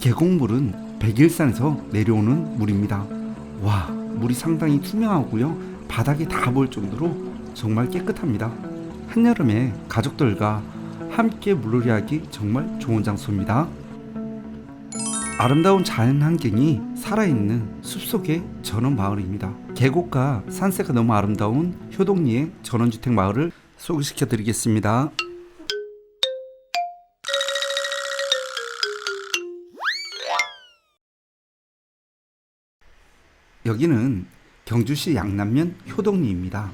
계곡물은 백일산에서 내려오는 물입니다. 와, 물이 상당히 투명하고요. 바닥에 다 보일 정도로 정말 깨끗합니다. 한여름에 가족들과 함께 물놀이하기 정말 좋은 장소입니다. 아름다운 자연 환경이 살아있는 숲속의 전원 마을입니다. 계곡과 산세가 너무 아름다운 효동리의 전원주택 마을을 소개시켜 드리겠습니다. 여기는 경주시 양남면 효동리입니다.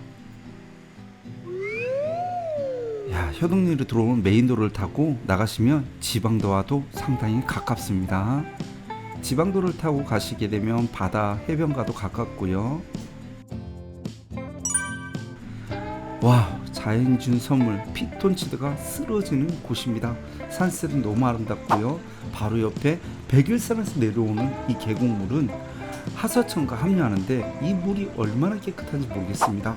야, 효동리로 들어오는 메인도로를 타고 나가시면 지방도와도 상당히 가깝습니다. 지방도를 타고 가시게 되면 바다 해변가도 가깝고요. 와, 자연이 준 선물 피톤치드가 쓰러지는 곳입니다. 산세는 너무 아름답고요. 바로 옆에 백일산에서 내려오는 이 계곡물은 하서천과 합류하는데 이 물이 얼마나 깨끗한지 모르겠습니다.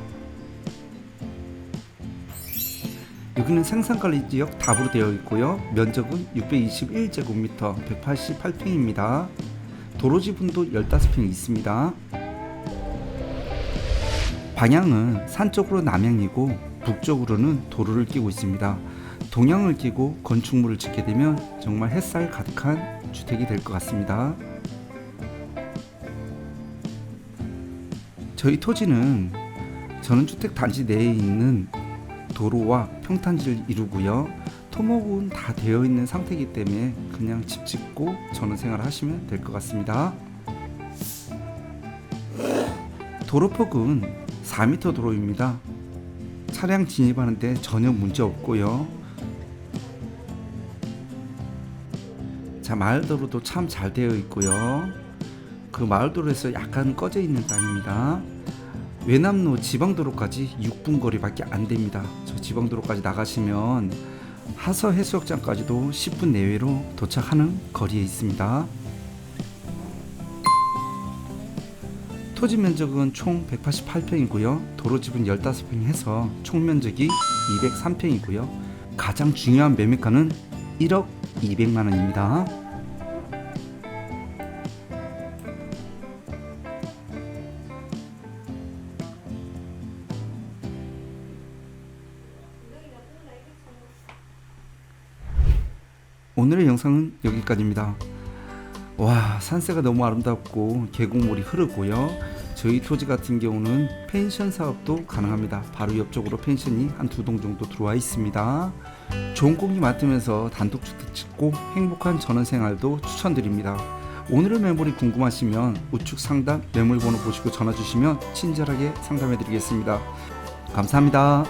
여기는 생산관리 지역 답으로 되어 있고요. 면적은 621제곱미터 188평입니다. 도로 지분도 15평 있습니다. 방향은 산 쪽으로 남향이고 북쪽으로는 도로를 끼고 있습니다. 동향을 끼고 건축물을 짓게 되면 정말 햇살 가득한 주택이 될 것 같습니다. 저희 토지는 전원주택 단지 내에 있는 도로와 평탄지를 이루고요. 토목은 다 되어 있는 상태이기 때문에 그냥 집 짓고 전원 생활 하시면 될 것 같습니다. 도로폭은 4m 도로입니다. 차량 진입하는데 전혀 문제 없고요. 자 마을도로도 참 잘 되어 있고요. 그 마을도로에서 약간 꺼져 있는 땅입니다. 외남로 지방도로까지 6분 거리밖에 안 됩니다. 저 지방도로까지 나가시면 하서 해수욕장까지도 10분 내외로 도착하는 거리에 있습니다. 토지 면적은 총 188평이고요. 도로 지분 15평 해서 총 면적이 203평이고요. 가장 중요한 매매가는 1억 200만 원입니다. 오늘의 영상은 여기까지입니다. 와 산세가 너무 아름답고 계곡물이 흐르고요. 저희 토지 같은 경우는 펜션 사업도 가능합니다. 바로 옆쪽으로 펜션이 한 두 동 정도 들어와 있습니다. 좋은 공기 맡으면서 단독주택 짓고 행복한 전원 생활도 추천드립니다. 오늘의 매물이 궁금하시면 우측 상단 매물번호 보시고 전화 주시면 친절하게 상담해 드리겠습니다. 감사합니다.